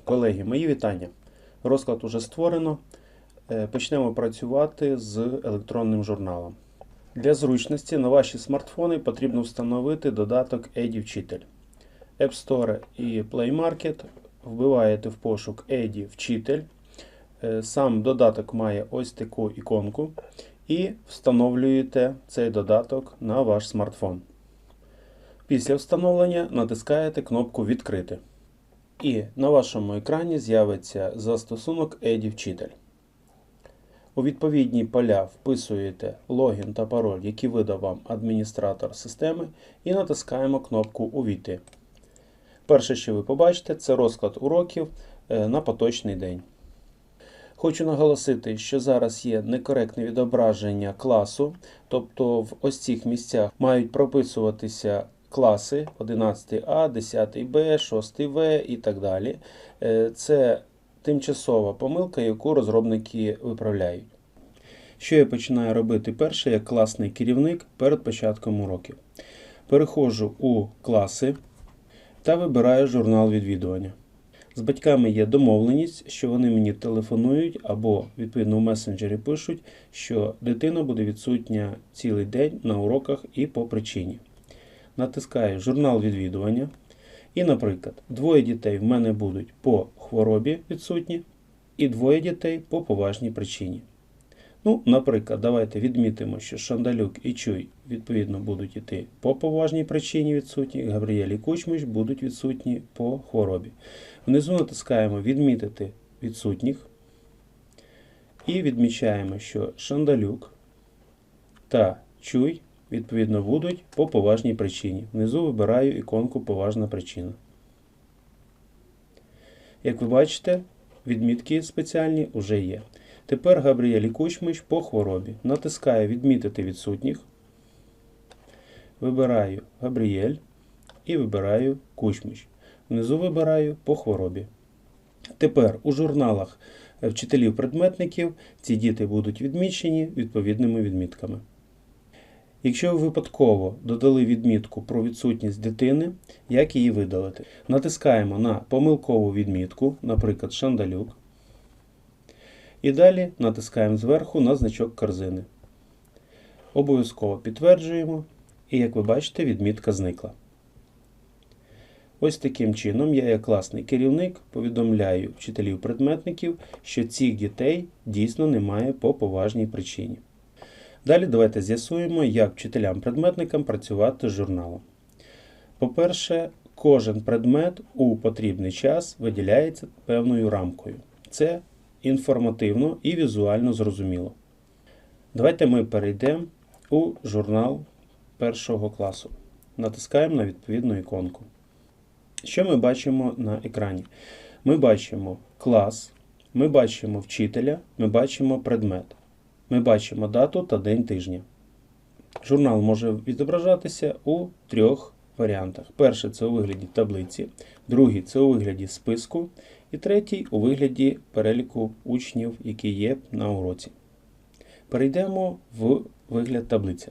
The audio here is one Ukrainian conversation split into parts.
Колеги, мої вітання. Розклад уже створено. Е, Почнемо працювати з електронним журналом. Для зручності на ваші смартфони потрібно встановити додаток EDI Вчитель. App Store і Play Market. Вбиваєте в пошук EDI Вчитель. Е, Сам додаток має ось таку іконку. І встановлюєте цей додаток на ваш смартфон. Після встановлення натискаєте кнопку Відкрити. І на вашому екрані з'явиться застосунок EDI Вчитель. У відповідні поля вписуєте логін та пароль, які видав вам адміністратор системи, і натискаємо кнопку Увійти. Перше, що ви побачите, це розклад уроків е, на поточний день. Хочу наголосити, що зараз є некоректне відображення класу, тобто в ось цих місцях мають прописуватися класи 11А, 10Б, 6В і так далі. Е, Це тимчасова помилка, яку розробники виправляють. Що я починаю робити перше як класний керівник перед початком уроків? Переходжу у класи та вибираю журнал відвідування. З батьками є домовленість, що вони мені телефонують або відповідно в месенджері пишуть, що дитина буде відсутня цілий день на уроках і по причині. Натискаю журнал відвідування. І, наприклад, двоє дітей в мене будуть по хворобі відсутні, і двоє дітей по поважній причині. Ну, наприклад, давайте відмітимо, що Шандалюк і Чуй відповідно будуть йти по поважній причині відсутні, Габріель і Кучмич будуть відсутні по хворобі. Внизу натискаємо Відмітити відсутніх і відмічаємо, що Шандалюк та Чуй відповідно будуть по поважній причині. Внизу вибираю іконку Поважна причина. Як ви бачите, відмітки спеціальні вже є. Тепер Габріель і Кучмич по хворобі. Натискаю Відмітити відсутніх. Вибираю Габріель і вибираю Кучмич. Внизу вибираю по хворобі. Тепер у журналах вчителів-предметників ці діти будуть відмічені відповідними відмітками. Якщо ви випадково додали відмітку про відсутність дитини, як її видалити? Натискаємо на помилкову відмітку, наприклад, Шандалюк. І далі натискаємо зверху на значок корзини. Обов'язково підтверджуємо, і як ви бачите, відмітка зникла. Ось таким чином я, як класний керівник, повідомляю вчителів-предметників, що цих дітей дійсно немає по поважній причині. Далі давайте з'ясуємо, як вчителям-предметникам працювати з журналом. По-перше, кожен предмет у потрібний час виділяється певною рамкою. Це інформативно і візуально зрозуміло. Давайте ми перейдемо у журнал першого класу. Натискаємо на відповідну іконку. Що ми бачимо на екрані? Ми бачимо клас, ми бачимо вчителя, ми бачимо предмет. Ми бачимо дату та день тижня. Журнал може відображатися у трьох варіантах. Перший це у вигляді таблиці, другий це у вигляді списку, і третій у вигляді переліку учнів, які є на уроці. Перейдемо в вигляд таблиці.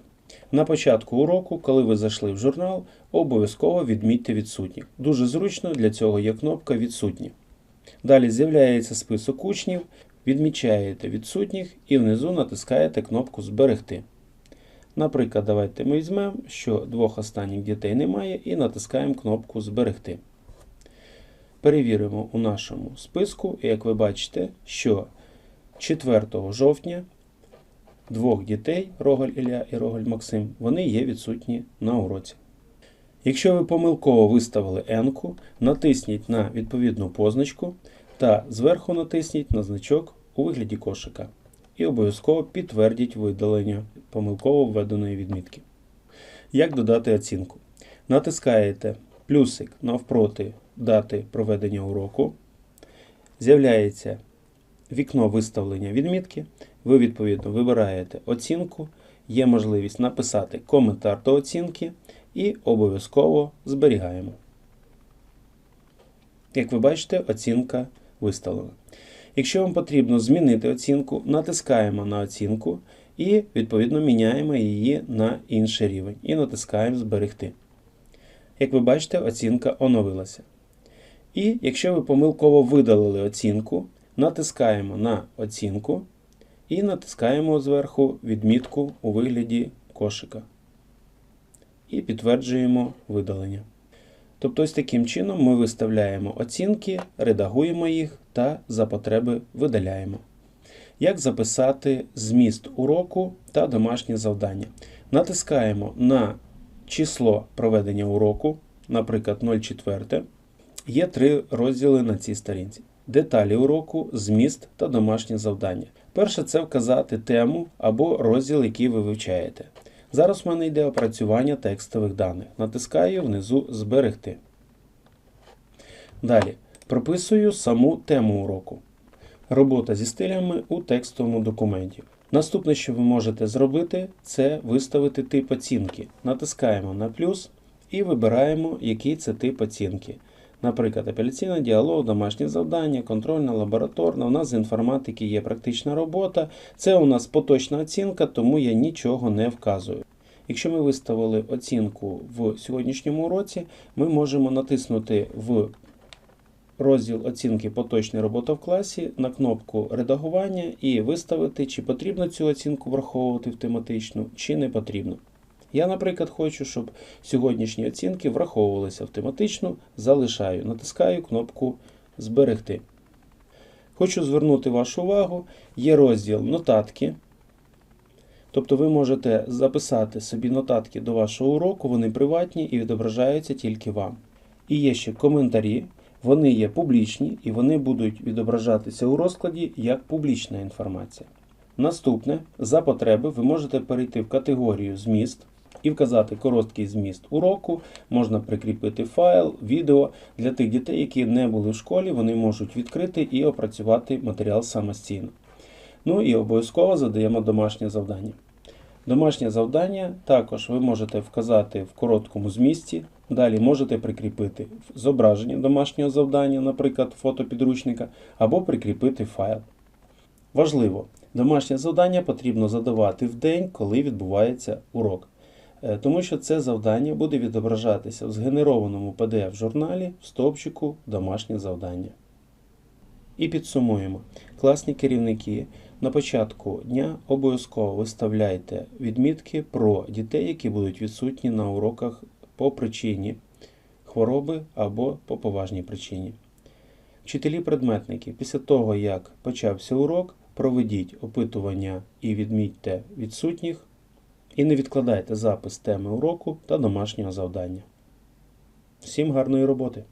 На початку уроку, коли ви зайшли в журнал, обов'язково відмітьте відсутніх. Дуже зручно для цього є кнопка Відсутні. Далі з'являється список учнів, відмічаєте відсутніх і внизу натискаєте кнопку Зберегти. Наприклад, давайте ми візьмемо, що двох останніх дітей немає, і натискаємо кнопку Зберегти. Перевіримо у нашому списку, і як ви бачите, що 4 жовтня двох дітей, Рогаль Ілля і Рогаль Максим, вони є відсутні на уроці. Якщо ви помилково виставили N, натисніть на відповідну позначку та зверху натисніть на значок у вигляді кошика. І обов'язково підтвердіть видалення помилково введеної відмітки. Як додати оцінку? Натискаєте плюсик навпроти дати проведення уроку. З'являється вікно виставлення відмітки. Ви, відповідно, вибираєте оцінку, є можливість написати коментар до оцінки і обов'язково зберігаємо. Як ви бачите, оцінка виставлена. Якщо вам потрібно змінити оцінку, натискаємо на оцінку і, відповідно, міняємо її на інший рівень і натискаємо Зберегти. Як ви бачите, оцінка оновилася. І якщо ви помилково видалили оцінку, натискаємо на оцінку і натискаємо зверху відмітку у вигляді кошика. І підтверджуємо видалення. Тобто, ось таким чином ми виставляємо оцінки, редагуємо їх та за потреби видаляємо. Як записати зміст уроку та домашнє завдання? Натискаємо на число проведення уроку, наприклад, 0,4. Є три розділи на цій сторінці: деталі уроку, зміст та домашнє завдання. Перше це вказати тему або розділ, який ви вивчаєте. Зараз в мене йде опрацювання текстових даних. Натискаю внизу Зберегти. Далі прописую саму тему уроку. Робота зі стилями у текстовому документі. Наступне, що ви можете зробити, це виставити тип оцінки. Натискаємо на плюс і вибираємо, який це тип оцінки. Наприклад, апеляційна діалог, домашнє завдання, контрольна, лабораторна. У нас з інформатики є практична робота. Це у нас поточна оцінка, тому я нічого не вказую. Якщо ми виставили оцінку в сьогоднішньому уроці, ми можемо натиснути в розділ оцінки поточна робота в класі на кнопку редагування і виставити, чи потрібно цю оцінку враховувати в тематичну, чи не потрібно. Я, наприклад, хочу, щоб сьогоднішні оцінки враховувалися в тематичну, залишаю, натискаю кнопку Зберегти. Хочу звернути вашу увагу, є розділ Нотатки. Тобто ви можете записати собі нотатки до вашого уроку, вони приватні і відображаються тільки вам. І є ще коментарі, вони є публічні і вони будуть відображатися у розкладі як публічна інформація. Наступне, за потреби, ви можете перейти в категорію Зміст і вказати короткий зміст уроку. Можна прикріпити файл, відео для тих дітей, які не були в школі, вони можуть відкрити і опрацювати матеріал самостійно. Ну і обов'язково задаємо домашнє завдання. Домашнє завдання також ви можете вказати в короткому змісті. Далі можете прикріпити зображення домашнього завдання, наприклад, фото підручника, або прикріпити файл. Важливо, домашнє завдання потрібно задавати в день, коли відбувається урок. Е, Тому що це завдання буде відображатися в згенерованому PDF-журналі в стовпчику домашнє завдання. І підсумуємо. Класні керівники на початку дня обов'язково виставляйте відмітки про дітей, які будуть відсутні на уроках по причині хвороби або по поважній причині. Вчителі-предметники, після того, як почався урок, проведіть опитування і відмітьте відсутніх, і не відкладайте запис теми уроку та домашнього завдання. Всім гарної роботи!